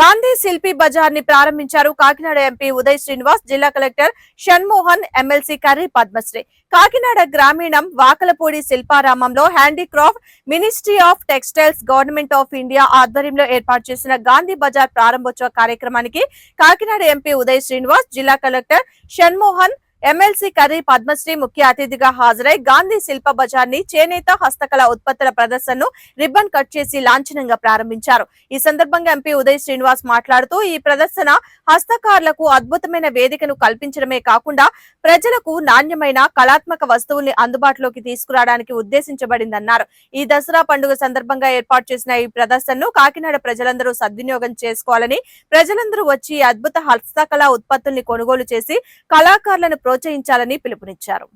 గాంధీ శిల్పి బజార్ని ప్రారంభించారు కాకినాడ ఎంపీ ఉదయ్ శ్రీనివాస్ జిల్లా కలెక్టర్ షణ్మోహన్ ఎమ్మెల్సీ కర్రీ పద్మశ్రీ. కాకినాడ గ్రామీణం Vakalapudi శిల్పారామంలో handicraft ministry of textiles government of India ఆధ్వర్యంలో ఏర్పాటు చేసిన గాంధీ బజార్ ప్రారంభోత్సవ కార్యక్రమానికి కాకినాడ ఎంపీ ఉదయ్ శ్రీనివాస్ జిల్లా కలెక్టర్ షణ్మోహన్ ఎమ్మెల్సీ కర్రీ పద్మశ్రీ ముఖ్య అతిథిగా హాజరై గాంధీ శిల్ప బజార్ని చేనేత హస్తకళ ఉత్పత్తుల ప్రదర్శనను రిబ్బన్ కట్ చేసి లాంఛనంగా ప్రారంభించారు. ఈ సందర్భంగా ఎంపీ ఉదయ్ శ్రీనివాస్ మాట్లాడుతూ ఈ ప్రదర్శన హస్తకారులకు అద్భుతమైన వేదికను కల్పించడమే కాకుండా ప్రజలకు నాణ్యమైన కళాత్మక వస్తువుల్ని అందుబాటులోకి తీసుకురావడానికి ఉద్దేశించబడిందన్నారు. ఈ దసరా పండుగ సందర్భంగా ఏర్పాటు చేసిన ఈ ప్రదర్శనను కాకినాడ ప్రజలందరూ సద్వినియోగం చేసుకోవాలని ప్రజలందరూ వచ్చి అద్భుత హస్తకళ ఉత్పత్తుల్ని కొనుగోలు చేసి కళాకారులను ప్రోత్సహించాలని పిలుపునిచ్చారు.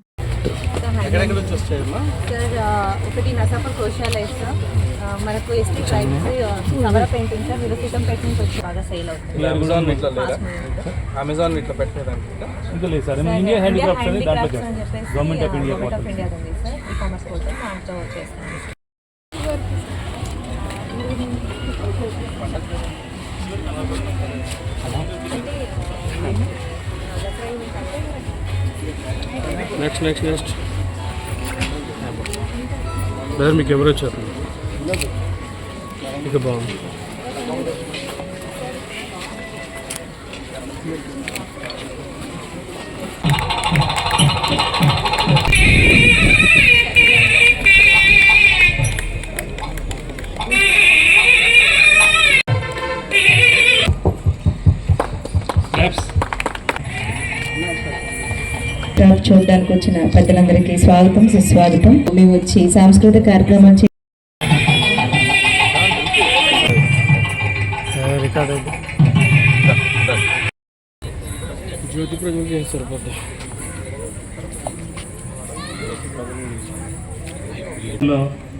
ఒకటి నసాపూర్ మనకు ఎస్టీ నవర పెయింటింగ్ సార్ మీరు సీతంపేట నుంచి వచ్చి బాగా సేల్ అవుతుంది. అమెజాన్ ఇట్లా లేదా అమెజాన్ ఇట్లా పెట్టలేదంటే ఇంకా లేదు sir. Sir, India India handicrafts అని దాంట్లో హ్యాండీక్రాఫ్ట్స్ అని చెప్పేసి government of India government of India ఉంది సార్. ఈ కామర్స్ పోర్టల్ దాంట్లో చేస్తాను నెక్స్ట్ నెక్స్ట్ నెక్స్ట్ బ్రదర్ మీకు ఎవరు వచ్చారు? ఇక బాగుంది. క్రాఫ్ట్ చూడడానికి వచ్చిన పెద్దలందరికీ స్వాగతం సుస్వాగతం. మేము వచ్చి సాంస్కృతిక అయితే జ్యోతి ప్రజలు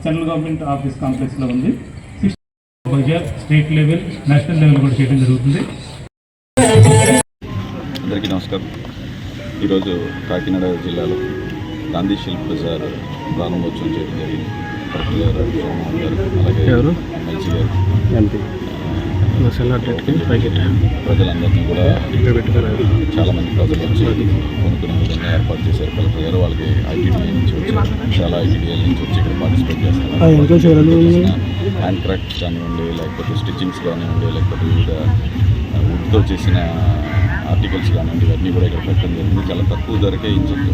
సెంట్రల్ గవర్నమెంట్ ఆఫీస్ కాంప్లెక్స్లో ఉంది. స్టేట్ లెవెల్ నేషనల్ లెవెల్ కూడా చేయడం జరుగుతుంది. అందరికీ నమస్కారం. ఈరోజు కాకినాడ జిల్లాలో గాంధీ శిల్ప్ బజార్ ప్రారంభోత్సవం చేయడం జరిగింది. కలెక్టర్ గారు సోమవారం గారు అలాగే? ఎమ్మెల్సీ గారు. ప్రజలందరినీ కూడా చాలామంది ప్రజలు వచ్చి కొనుక్కునే విధంగా ఏర్పాటు చేశారు. కలెక్టర్ గారు వాళ్ళకి ఐటీడీఏ నుంచి వచ్చి చాలా ఐటీడీఏల నుంచి వచ్చి ఇక్కడ పార్టిసిపేట్. చేస్తున్నారు. హ్యాండ్ క్రాఫ్ట్స్ కానివ్వండి లేకపోతే స్టిచ్చింగ్స్ కానివ్వండి లేకపోతే వివిధ వుడ్తో చేసిన ఆర్టికల్స్ కానివ్వండి ఇవన్నీ కూడా ఇక్కడ పెట్టడం జరిగింది. చాలా తక్కువ ధరకే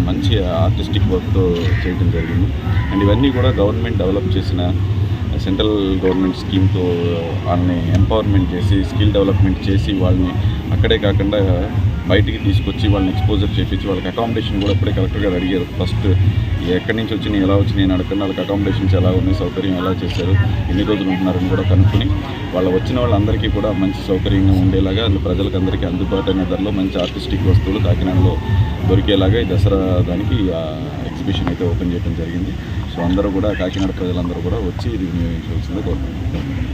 మంచి ఆర్టిస్టిక్ వర్క్తో చేయడం జరిగింది. అండ్ ఇవన్నీ కూడా గవర్నమెంట్ డెవలప్ చేసిన సెంట్రల్ గవర్నమెంట్ స్కీమ్తో వాళ్ళని ఎంపవర్మెంట్ చేసి స్కిల్ డెవలప్మెంట్ చేసి వాళ్ళని అక్కడే కాకుండా బయటికి తీసుకొచ్చి వాళ్ళని ఎక్స్పోజర్ చేపించి వాళ్ళకి అకామిడేషన్ కూడా ఇప్పుడే కలెక్టర్ గారు అడిగారు. ఫస్ట్ ఎక్కడి నుంచి వచ్చి నేను ఎలా వచ్చి నేను అడగకుండా వాళ్ళకి అకామిడేషన్స్ ఎలా ఉన్నాయి సౌకర్యం ఎలా చేశారు ఎన్ని రోజులు ఉంటున్నారని కూడా కనుక్కొని వాళ్ళు వచ్చిన వాళ్ళందరికీ కూడా మంచి సౌకర్యంగా ఉండేలాగా ప్రజలకు అందరికీ అందుబాటు అయిన ధరలో మంచి ఆర్టిస్టిక్ వస్తువులు కాకినాడలో దొరికేలాగా ఈ దసరా దానికి ఎగ్జిబిషన్ అయితే ఓపెన్ చేయడం జరిగింది. సో అందరూ కూడా కాకినాడ ప్రజలందరూ కూడా వచ్చి ఇది వినియోగించవలసిందే కోరుతున్నాను